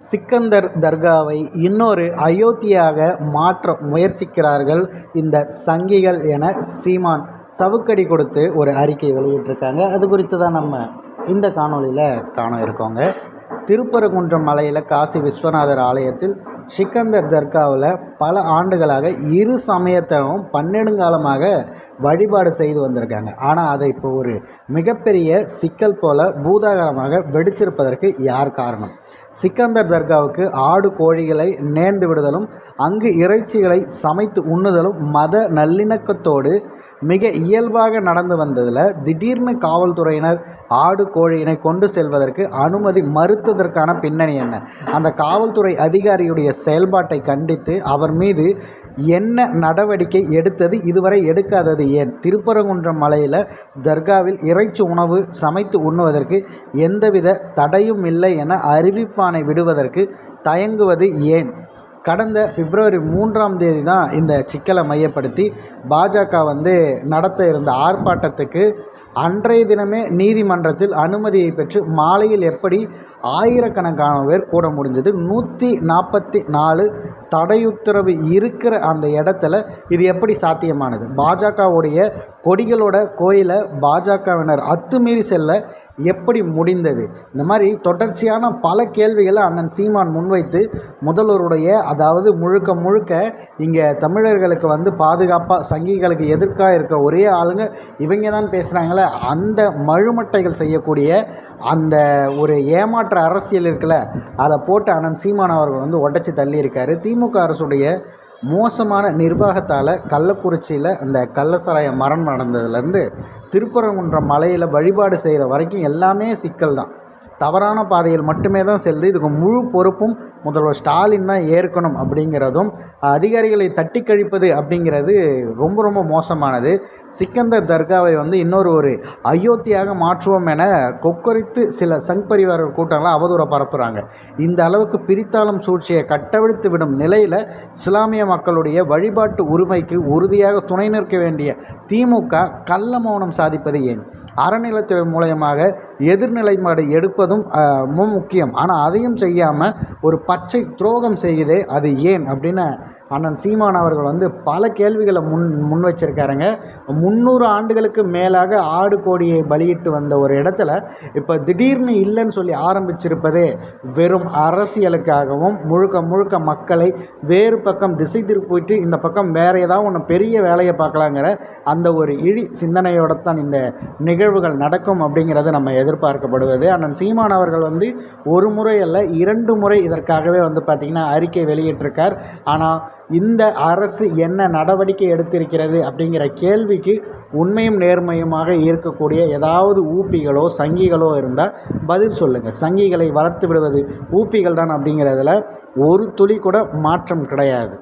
சிக்கந்தர் தர்காவை இன்னொரு அயோத்தியாக மாற்ற முயற்சிக்கிறார்கள் இந்த சங்கிகள் என சீமான் சவுக்கடி கொடுத்து ஒரு அறிக்கை வெளியிட்டிருக்காங்க. அது குறித்து தான் நம்ம இந்த காணொளியில் காண இருக்கோங்க. திருப்பரங்குன்றம் மலையில் காசி விஸ்வநாதர் ஆலயத்தில் சிக்கந்தர் தர்காவில் பல ஆண்டுகளாக இரு சமயத்தினரும் பன்னெடுங்காலமாக வழிபாடு செய்து வந்திருக்காங்க. ஆனால் அதை இப்போ ஒரு மிகப்பெரிய சிக்கல் போல பூதாகரமாக வெடிச்சிருப்பதற்கு யார் காரணம்? சிக்கந்தர் தர்காவுக்கு ஆடு கோழிகளை நேர்ந்து விடுதலும் அங்கு இறைச்சிகளை சமைத்து உண்ணுதலும் மத நல்லிணக்கத்தோடு மிக இயல்பாக நடந்து வந்ததில் திடீர்னு காவல்துறையினர் ஆடு கோழியினை கொண்டு செல்வதற்கு அனுமதி மறுத்ததற்கான பின்னணி என்ன? அந்த காவல்துறை அதிகாரியுடைய செயல்பாட்டை கண்டித்து அவர் மீது என்ன நடவடிக்கை எடுத்தது இதுவரை எடுக்காதது ஏன்? திருப்பரங்குன்றம் மலையில் தர்காவில் இறைச்சி உணவு சமைத்து உண்ணுவதற்கு எந்தவித தடையும் இல்லை என அறிவிப்பான விடுவதற்கு தயங்குவது ஏன்? கடந்த பிப்ரவரி மூன்றாம் தேதி தான் இந்த சிக்கலை மையப்படுத்தி பாஜக வந்து நடத்த இருந்த ஆர்ப்பாட்டத்துக்கு அன்றைய தினமே நீதிமன்றத்தில் அனுமதியை பெற்று மாலையில் எப்படி ஆயிரக்கணக்கான பேர் கூட முடிஞ்சது. நூற்றி நாற்பத்தி நாலு தடையுத்தரவு இருக்கிற அந்த இடத்துல இது எப்படி சாத்தியமானது? பாஜகவுடைய கொடிகளோட கோயிலை பாஜகவினர் அத்துமீறி செல்ல எப்படி முடிந்தது? இந்த மாதிரி தொடர்ச்சியான பல கேள்விகளை அண்ணன் சீமான் முன்வைத்து முதல்வருடைய அதாவது முழுக்க முழுக்க இங்கே தமிழர்களுக்கு வந்து பாதுகாப்பாக சங்கிகளுக்கு எதிர்க்காக இருக்க ஒரே ஆளுங்க இவங்க தான் பேசுகிறாங்களே அந்த மழுமட்டைகள் செய்யக்கூடிய அந்த ஒரு ஏமாற்ற அரசியல் இருக்குல்ல அதை போட்டு அண்ணன் சீமான் அவர்கள் வந்து உடச்சி தள்ளியிருக்காரு. திமுக அரசுடைய மோசமான நிர்வாகத்தால் கள்ளக்குறிச்சியில் அந்த கள்ளசாராய மரணம் நடந்ததுலேருந்து திருப்பரங்குன்றம் மலையில் வழிபாடு செய்கிற வரைக்கும் எல்லாமே சிக்கல் தான் தவறான பாதையில் மட்டுமே தான் செல்லுது இதுக்கு முழு பொறுப்பும் முதல்வர் ஸ்டாலின் தான் ஏற்கணும் அப்படிங்கிறதும் அதிகாரிகளை தட்டி கழிப்பது அப்படிங்கிறது ரொம்ப ரொம்ப மோசமானது. சிக்கந்தர் தர்காவை வந்து இன்னொரு ஒரு அயோத்தியாக மாற்றுவோம் என கொக்கரித்து சில சங் பரிவார கூட்டங்களாக அவதூற பரப்புகிறாங்க இந்த அளவுக்கு பிரித்தாளும் சூழ்ச்சியை கட்டவிழ்த்து விடும் நிலையில் இஸ்லாமிய மக்களுடைய வழிபாட்டு உரிமைக்கு உறுதியாக துணை நிற்க வேண்டிய திமுக கள்ள மௌனம் சாதிப்பது ஏன்? அறநிலத்தின் மூலயமாக எதிர்நிலைப்பாடு எடுப்பதும் முக்கியம். ஆனால் அதையும் செய்யாமல் ஒரு பச்சை துரோகம் செய்யுதே அது ஏன்? அப்படின்னு அண்ணன் சீமான் அவர்கள் வந்து பல கேள்விகளை முன் முன் வச்சிருக்காருங்க. முந்நூறு ஆண்டுகளுக்கு மேலாக ஆடு கோடியை பலியிட்டு வந்த ஒரு இடத்துல இப்போ திடீர்னு இல்லைன்னு சொல்லி ஆரம்பிச்சிருப்பதே வெறும் அரசியலுக்காகவும் முழுக்க முழுக்க மக்களை வேறு பக்கம் திசை திருப்பிட்டு இந்த பக்கம் வேறு ஏதாவது ஒன்று பெரிய வேலையை பார்க்கலாங்கிற அந்த ஒரு இழி சிந்தனையோடு தான் இந்த நிகழ்வுகள் நடக்கும் அப்படிங்கிறது நம்ம எதிர்பார்க்கப்படுவது. அண்ணன் சீமான் அவர்கள் வந்து ஒரு முறை அல்ல இரண்டு முறை இதற்காகவே வந்து பார்த்திங்கன்னா அறிக்கை வெளியிட்டிருக்கார். ஆனால் இந்த அரசு என்ன நடவடிக்கை எடுத்திருக்கிறது அப்படிங்கிற கேள்விக்கு உண்மையும் நேர்மையுமாக இருக்கக்கூடிய ஏதாவது ஊப்பிகளோ சங்கிகளோ இருந்தால் பதில் சொல்லுங்கள் சங்கிகளை வளர்த்து விடுவது ஊப்பிகள் தான் அப்படிங்கிறதுல ஒரு துளி கூட மாற்றம் கிடையாது.